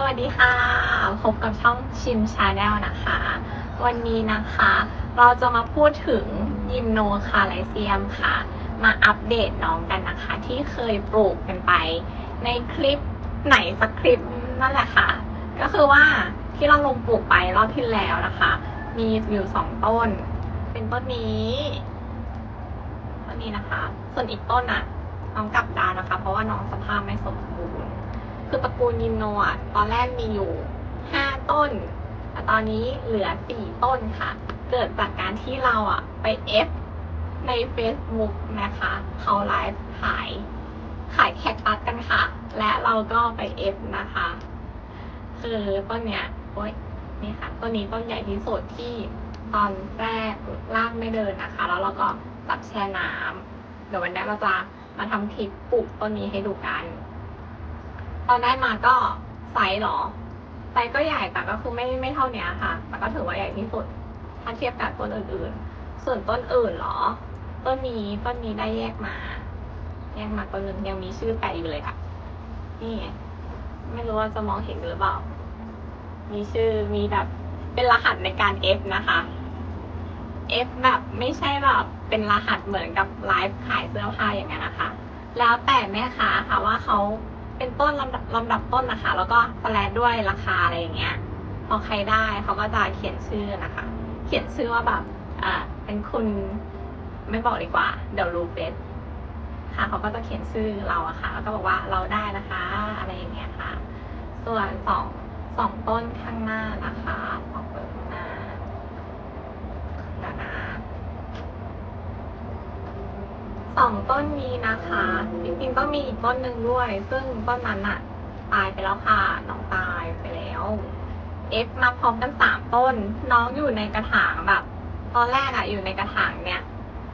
สวัสดีค่ะ พบกับช่องชิมชาแนลนะคะ วันนี้นะคะ เราจะมาพูดถึงยิมโนคาไลเซียมค่ะ มาอัปเดตน้องกันนะคะ ที่เคยปลูกกันไป ในคลิปไหนสักคลิปนั่นแหละค่ะ ก็คือว่าที่เราลงปลูกไปรอบที่แล้วนะคะ มีอยู่สองต้น เป็นต้นนี้ต้นนี้นะคะ ส่วนอีกต้นอะน้องกลับดานนะคะ เพราะว่าน้องสภาพไม่สมบูรณ์ คือตระกูลยิมโนอะตอนแรกมีอยู่ห้าต้น แต่ตอนนี้เหลือสี่ต้นค่ะ เกิดจากการที่เราอะไปเอฟใน Facebook นะคะ เขาไลฟ์ขายขายแคคตัสกันค่ะ และเราก็ไปเอฟนะคะ คือต้นเนี้ยโอ้ยนี่ค่ะต้นนี้ต้นใหญ่ที่สุดที่ตอนแรกล่างไม่เดินนะคะ แล้วเราก็จับแช่น้ำเดี๋ยววันนี้เราจะมาทำคลิปปลูกต้นนี้ให้ดูกัน ตอนได้มาก็ไซส์เหรอไซส์ก็ใหญ่แต่ก็คือไม่ไม่เท่าเนี้ยค่ะ แต่ก็ถือว่าใหญ่ที่สุดถ้าเทียบกับต้นอื่นๆ ส่วนต้นอื่นเหรอ ต้นนี้ต้นนี้ได้แยกมา แยกมาต้นนึงยังมีชื่อแปะอยู่เลยค่ะ นี่ไงไม่รู้ว่าจะมองเห็นหรือเปล่า มีชื่อมีแบบเป็นรหัสในการ F นะคะ F แบบไม่ใช่แบบเป็นรหัสเหมือนกับไลฟ์ขายเสื้อผ้าอย่างนั้นนะคะ แล้วแต่แม่ค้าค่ะว่าเขา เป็นต้นลำดับลำดับต้นนะคะ แล้วก็สแลดด้วยราคาอะไรอย่างเงี้ยพอใครได้เขาก็จะเขียนชื่อนะคะ เขียนชื่อว่าแบบอ่าเป็นคุณไม่บอกดีกว่า เดี๋ยวรู้เฟซค่ะเขาก็จะเขียนชื่อเราอะค่ะแล้วก็บอกว่าเราได้นะคะ อะไรอย่างเงี้ยค่ะ ส่วนสองสองต้นข้างหน้านะคะสองต้นข้างหน้าเดี๋ยวนะ สองต้นนี้นะคะ จริงๆต้องมีอีกต้นหนึ่งด้วย ซึ่งต้นนั้นอะตายไปแล้วค่ะ น้องตายไปแล้ว เอฟมาพร้อมกันสามต้น น้องอยู่ในกระถางแบบ ตอนแรกอะอยู่ในกระถางเนี่ย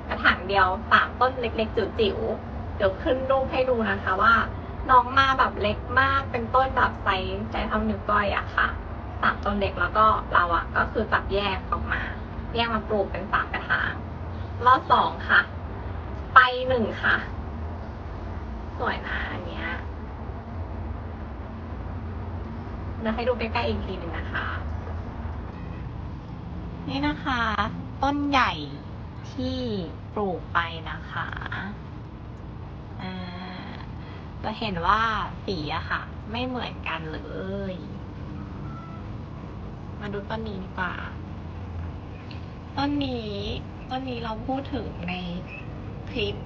กระถางเดียวสามต้นเล็ก ๆ จิ๋วๆ เดี๋ยวขึ้นรูปให้ดูนะคะว่า น้องมาแบบเล็กมาก เป็นต้นแบบไซส์ใจเท่านิ้วก้อยอะค่ะสามต้นเล็กแล้วก็เราอะก็คือจับแยกออกมา แยกมาปลูกเป็นสามกระถาง รอบสองค่ะ หนึ่งค่ะ สวยนะอันเนี้ยเดี๋ยวให้ดูใกล้ๆอีกทีหนึ่งนะคะ นี่นะคะ ต้นใหญ่ที่ปลูกไปนะคะอ่าจะเห็นว่าสีอะค่ะ ไม่เหมือนกันเลย มาดูต้นนี้ดีกว่า ต้นนี้ ต้นนี้เราพูดถึงใน คลิป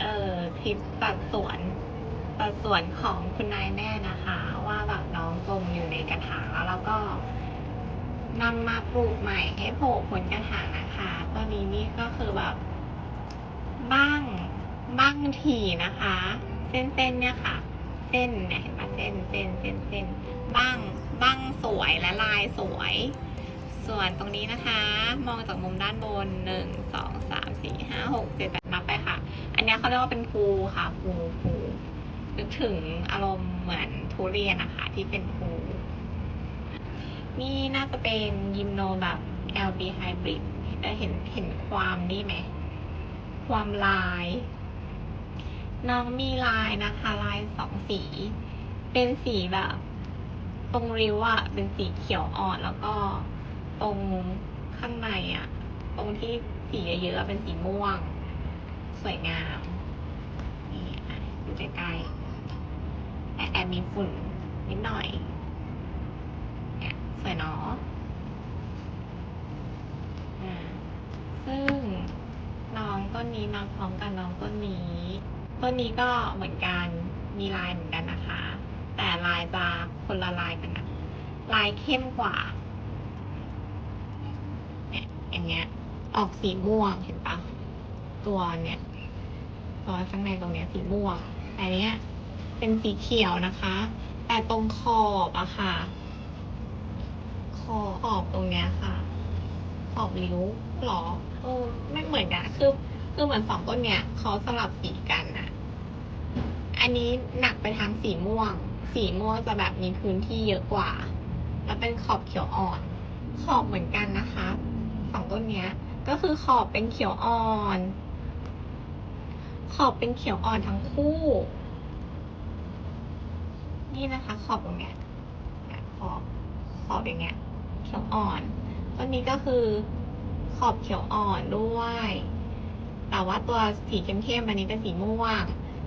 เอ่อคลิปตัดสวนตัดสวนของคุณนายแม่นะคะ ว่าแบบน้องจมอยู่ในกระถางแล้วเราก็นำมาปลูกใหม่ให้โผล่พ้นกระถางนะคะต้นนี้นี่ก็คือแบบบ้างบ้างถี่นะคะ เส้นเส้นเนี่ยค่ะ เส้นเนี่ยเห็นปะเส้นเส้นเส้นเส้นบ้างบ้างสวยและลายสวย ส่วนตรงนี้นะคะ มองจากมุมด้านบนหนึ่งสองสามสี่ห้าหกเจ็ดแปด นี้เขาเรียกว่าเป็นภูค่ะภูภูนึกถึงอารมณ์เหมือนทุเรียนนะคะที่เป็นภู นี่น่าจะเป็นยิมโนแบบ LB Hybrid ได้เห็นเห็นความนี่ไหม ความลาย น้องมีลายนะคะ ลายสองสี เป็นสีแบบ ตรงริ้วอะเป็นสีเขียวอ่อนแล้วก็ตรงข้างในอะตรงที่สีเยอะๆอะเป็นสีม่วง สวยงาม นี่อะดูใกล้ๆแต่แอบมีฝุ่นนิดหน่อยเนี่ยสวยเนาะอ่าซึ่งน้องต้นนี้มาพร้อมกับน้องต้นนี้ต้นนี้ก็เหมือนกันมีลายเหมือนกันนะคะ แต่ลายจะคนละลายกันนะลายเข้มกว่าเนี่ยอย่างเงี้ย ออกสีม่วงเห็นปะตัวเนี่ย ตัวข้างในตรงเนี้ยสีม่วงแต่เนี้ยเป็นสีเขียวนะคะ แต่ตรงขอบอะค่ะ ขอบขอบตรงเนี้ยค่ะ ขอบริ้วหรอเออไม่เหมือนกันคือคือเหมือนสองต้นเนี้ยเขาสลับสีกันนะอันนี้หนักไปทางสีม่วง สีม่วงจะแบบมีพื้นที่เยอะกว่า แล้วเป็นขอบเขียวอ่อน ขอบเหมือนกันนะคะสองต้นเนี้ย ก็คือขอบเป็นเขียวอ่อน ขอบเป็นเขียวอ่อนทั้งคู่ นี่นะคะขอบตรงเนี้ยขอบขอบอย่างเงี้ย เขียวอ่อน ต้นนี้ก็คือขอบเขียวอ่อนด้วย แต่ว่าตัวสีเข้มๆอันนี้เป็นสีม่วง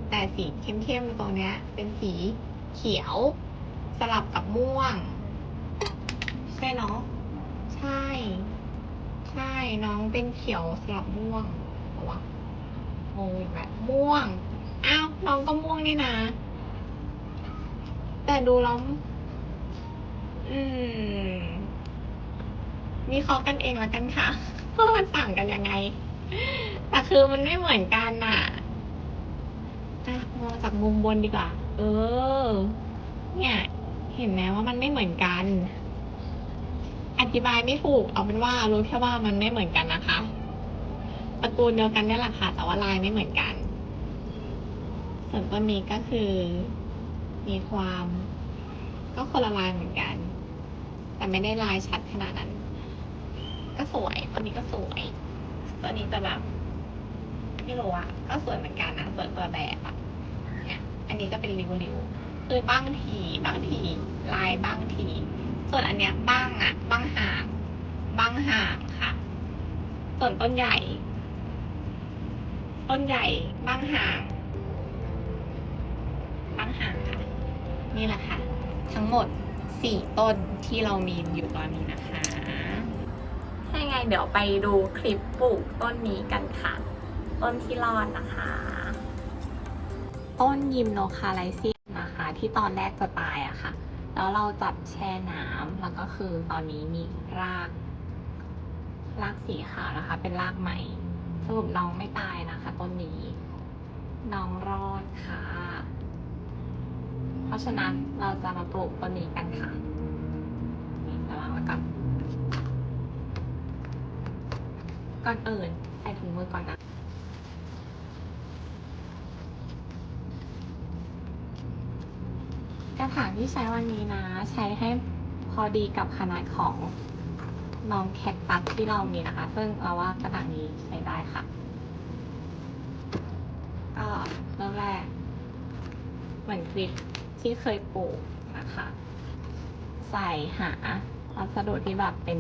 แต่สีเข้มๆตรงเนี้ย เป็นสีเขียว สลับกับม่วง ใช่เนาะใช่ ใช่น้องเป็นเขียวสลับม่วงหรอวะ งงอีกแบบม่วง อ้าวน้องก็ม่วงนี่นะ แต่ดูแล้วอืมวิเคราะห์กันเองล้วกันค่ะว่ามันต่างกันยังไง แต่คือมันไม่เหมือนกันน่ะอะมองจากมุมบนดีกว่า เออ เนี่ย เห็นไหมว่ามันไม่เหมือนกัน อธิบายไม่ถูก เอาเป็นว่ารู้แค่ว่ามันไม่เหมือนกันนะคะ ตระกูลเดียวกันนี่แหละค่ะ แต่ว่าลายไม่เหมือนกัน ส่วนต้นนี้ก็คือ มีความ ก็คนละลายเหมือนกัน แต่ไม่ได้ลายชัดขนาดนั้น ก็สวยตัวนี้ก็สวยตัวนี้จะแบบไม่รู้อะก็สวยเหมือนกันนะสวยตัวแบบอะเนี่ยอันนี้ก็เป็นริ้วๆคือบ้างทีบ้างทีลายบ้างทีส่วนอันเนี้ยบ้างอะบ้างห่างบ้างห่างค่ะ ส่วนต้นใหญ่ ต้นใหญ่บางห่างบางห่างค่ะ นี่แหละค่ะ ทั้งหมดสี่ต้นที่เรามีอยู่ตอนนี้นะคะถ้ายังไงเดี๋ยวไปดูคลิปปลูกต้นนี้กันค่ะ ต้นที่รอดนะคะ ต้นยิมโนคาไลซิสนะคะ ที่ตอนแรกจะตายอะค่ะ แล้วเราจับแช่น้ำแล้วก็คือตอนนี้มีรากรากสีขาวนะคะ เป็นรากใหม่ สรุปน้องไม่ตายนะคะต้นนี้ น้องรอดค่ะ เพราะฉะนั้นเราจะมาปลูกต้นนี้กันค่ะนี่จะวางไว้ก่อนก่อนอื่นใส่ถุงมือก่อนนะกระถางที่ใช้วันนี้นะ ใช้ให้พอดีกับขนาดของ น้องแคคตัสที่เรามีนะคะ ซึ่งเราว่ากระถางนี้ใช้ได้ค่ะ ก็เริ่มแรก เหมือนคลิปที่เคยปลูกนะคะ ใส่หาวัสดุที่แบบเป็น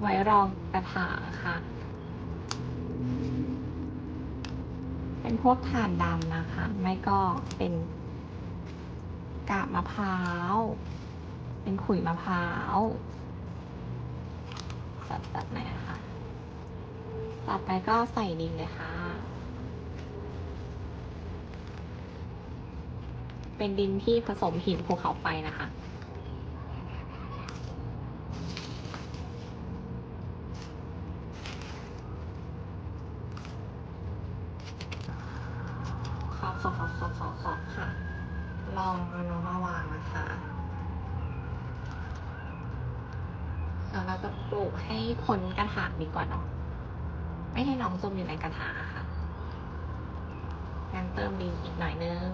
ไว้รองกระถางค่ะ เป็นพวกถ่านดำนะคะ ไม่ก็เป็นกาบมะพร้าว เป็นขุยมะพร้าว จัดแบบไหนนะคะ ต่อไปก็ใส่ดินเลยค่ะ เป็นดินที่ผสมหินภูเขาไฟนะคะขอขอขอขอขอขอค่ะ ลองเอาน้องมาวางนะคะแล้ว เราจะปลูกให้พ้นกระถางดีกว่าเนาะไม่ให้น้องจมอยู่ในกระถางค่ะงั้นเติมดินอีกหน่อยนึง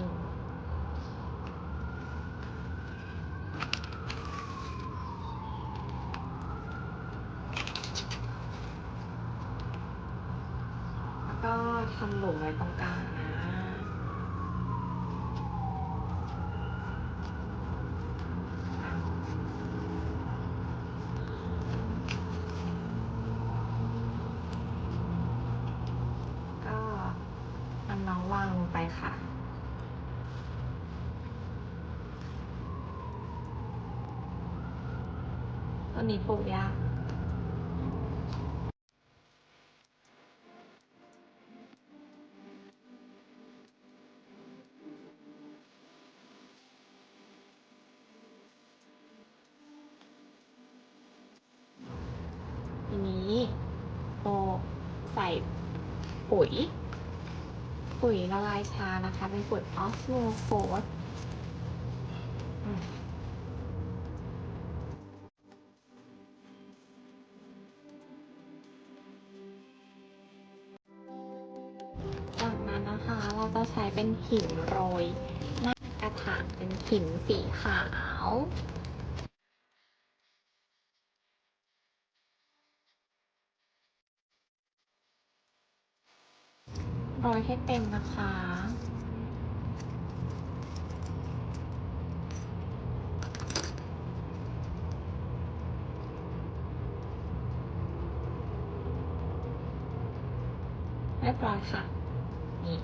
แล้วก็ทำหลุมไว้ตรงกลางนะ ก็นำน้องวางลงไปค่ะ ต้ นนี้ปลูกยากทีนี้โตใส่ปุ๋ย ปุ๋ยละลายชานะคะ เป็นปุ๋ยออสโมโฟส หินโรยหน้ากระถางเป็นหินสีขาวโรยให้เต็มนะคะ เรียบร้อยค่ะ นี่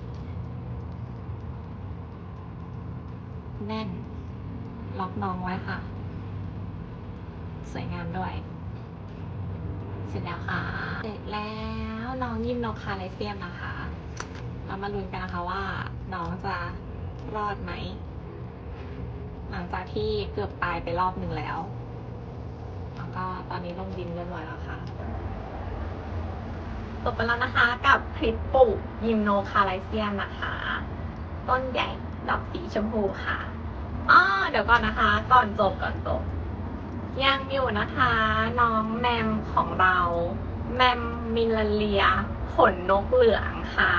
แน่น ล็อกน้องไว้ค่ะ สวยงามด้วย เสร็จแล้วค่ะ เสร็จแล้วน้องยิมนกคาไลเซียมนะคะ เรามาลุ้นกันนะคะว่า น้องจะรอดไหม หลังจากที่เกือบตายไปรอบหนึ่งแล้ว แล้วก็ตอนนี้ลงดินเรียบร้อยแล้วค่ะจบไปแล้วนะคะกับคลิปปลูกยิมโนคาไลเซียมนะคะ ต้นใหญ่ดอกสีชมพูค่ะ อ้อเดี๋ยวก่อนนะคะ ก่อนจบก่อนจบยังอยู่นะคะ น้องแมมของเรา แมมมิลเลีย ขนนกเหลืองค่ะ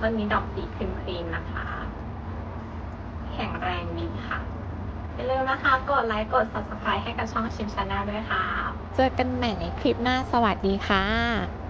ต้นนี้ดอกสีครีมๆนะคะ แข็งแรงดีค่ะอย่าลืมนะคะ กดไลค์ กด subscribe ให้กับช่องชิมชาแนลด้วยค่ะ เจอกันใหม่ในคลิปหน้าสวัสดีค่ะ